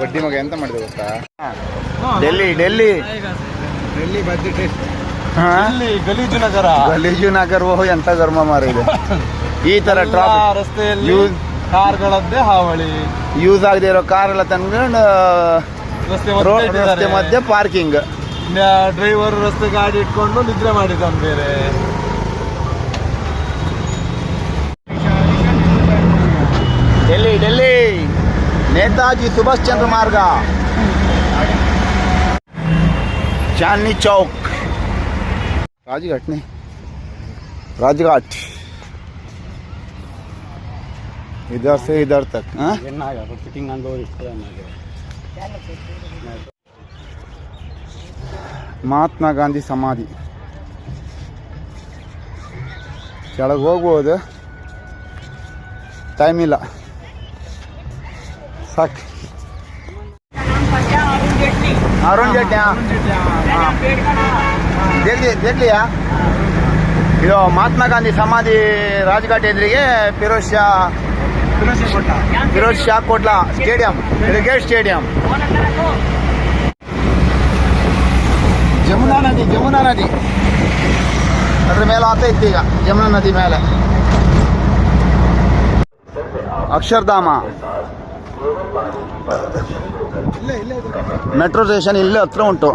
ಬಡ್ಡಿ ಮಗ ಎಂತ ಮಾಡಿದೆ ಗೊತ್ತಾ? ಡೆಲ್ಲಿ ಡೆಲ್ಲಿ. ಡೆಲ್ಲಿ ಬಜೆಟ್ ಗಲೀಜು ನಗರ. ಗಲೀಜು ನಗರ ಓಹೋ ಎಂತ ಗರ್ಮ ಮಾರಿದೆ. ಈ ತರ ಟ್ರಾಫಿಕ್ ರಸ್ತೆಯಲ್ಲಿ ಯೂಸ್ ಕಾರ್ಗಳದ್ದೇ ಹಾವಳಿ. ಯೂಸ್ ಆಗದೆ ಇರೋ ಕಾರ್ ಎಲ್ಲ ತಂದ್ಕೊಂಡು ರಸ್ತೆ ಮಧ್ಯೆ ಪಾರ್ಕಿಂಗ್ ಡ್ರೈವರ್ ರಸ್ತೆ ಗಾಡಿ ಇಟ್ಕೊಂಡು ನಿದ್ರೆ ಮಾಡಿದ್ದಾನೆ ಬೇರೆ. ಡೆಲ್ಲಿ ಡೆಲ್ಲಿ ನೇತಾಜಿ ಸುಭಾಷ್ ಚಂದ್ರ ಮಾರ್ಗ चांदनी चौक राजघाट नहीं राजघाट इधर से इधर तक हाँ? ಮಹಾತ್ಮ ಗಾಂಧಿ ಸಮಾಧಿ ಕೆಳಗೆ ಹೋಗ್ಬೋದು ಟೈಮ್ ಇಲ್ಲ ಅರುಣ್ ಜೇಟ್ಲಿಯಾ ಜೇಟ್ಲಿ ಜೇಟ್ಲಿಯಾ ಇದು ಮಹಾತ್ಮ ಗಾಂಧಿ ಸಮಾಧಿ ರಾಜಘಾಟ್ ಎದುರಿಗೆ Feroz Shah Feroz Shah Kotla? Stadium cricket stadium. Jamuna ನದಿ ಜಮುನಾ ನದಿ. ಅದ್ರ ಮೇಲೆ ಆತ ಇತ್ತು ಈಗ ಜಮುನಾ ನದಿ ಮೇಲೆ. ಅಕ್ಷರಧಾಮ. ಮೆಟ್ರೋ ಸ್ಟೇಷನ್ ಇಲ್ಲೇ ಹತ್ರ ಉಂಟು.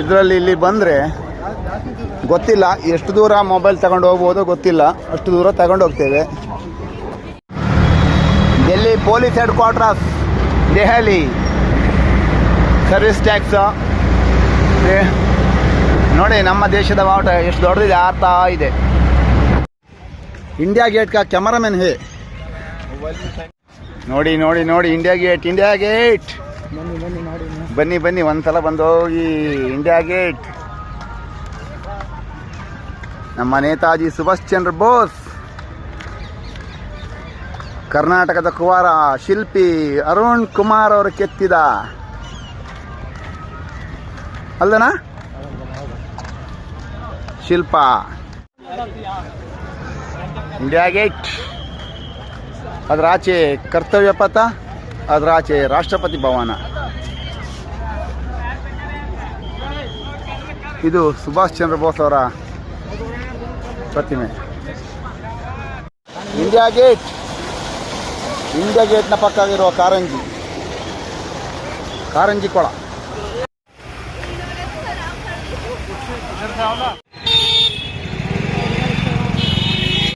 ಇದರಲ್ಲಿ ಇಲ್ಲಿ ಬಂದರೆ ಗೊತ್ತಿಲ್ಲ, ಎಷ್ಟು ದೂರ ಮೊಬೈಲ್ ತಗೊಂಡು ಹೋಗ್ಬೋದು ಗೊತ್ತಿಲ್ಲ, ಅಷ್ಟು ದೂರ ತಗೊಂಡು ಹೋಗ್ತೇವೆ. Delhi police headquarters Delhi service tax ನೋಡಿ, ನಮ್ಮ ದೇಶದ ಬಾವುಟ ಎಷ್ಟು ದೊಡ್ಡದಿದೆ ಆ ಇದೆ. ಇಂಡಿಯಾ ಗೇಟ್ ಕ್ಯಾಮರಾಮನ್ ಹೇ. ನೋಡಿ ನೋಡಿ ನೋಡಿ ಇಂಡಿಯಾ ಗೇಟ್ ಇಂಡಿಯಾ ಗೇಟ್ ಬನ್ನಿ ಬನ್ನಿ ಒಂದ್ಸಲ ಬಂದು ಹೋಗಿ ಇಂಡಿಯಾ ಗೇಟ್ ನಮ್ಮ ನೇತಾಜಿ ಸುಭಾಷ್ ಚಂದ್ರ ಬೋಸ್. ಕರ್ನಾಟಕದ ಕುವಾರ ಶಿಲ್ಪಿ ಅರುಣ್ ಕುಮಾರ್ ಅವರು ಕೆತ್ತಿದ. ಅಲ್ಲನಾ ಶಿಲ್ಪ. ಇಂಡಿಯಾ ಗೇಟ್ ಅದರ ಆಚೆ ಕರ್ತವ್ಯ ಪಥ, ಅದರ ಆಚೆ ರಾಷ್ಟ್ರಪತಿ ಭವನ. ಇದು ಸುಭಾಷ್ ಚಂದ್ರ ಬೋಸ್ ಅವರ ಪ್ರತಿಮೆ. India gate. ಇಂಡಿಯಾ ಗೇಟ್ನ ಪಕ್ಕ ಇರುವ ಕಾರಂಜಿ. ಕಾರಂಜಿ ಕೊಳ.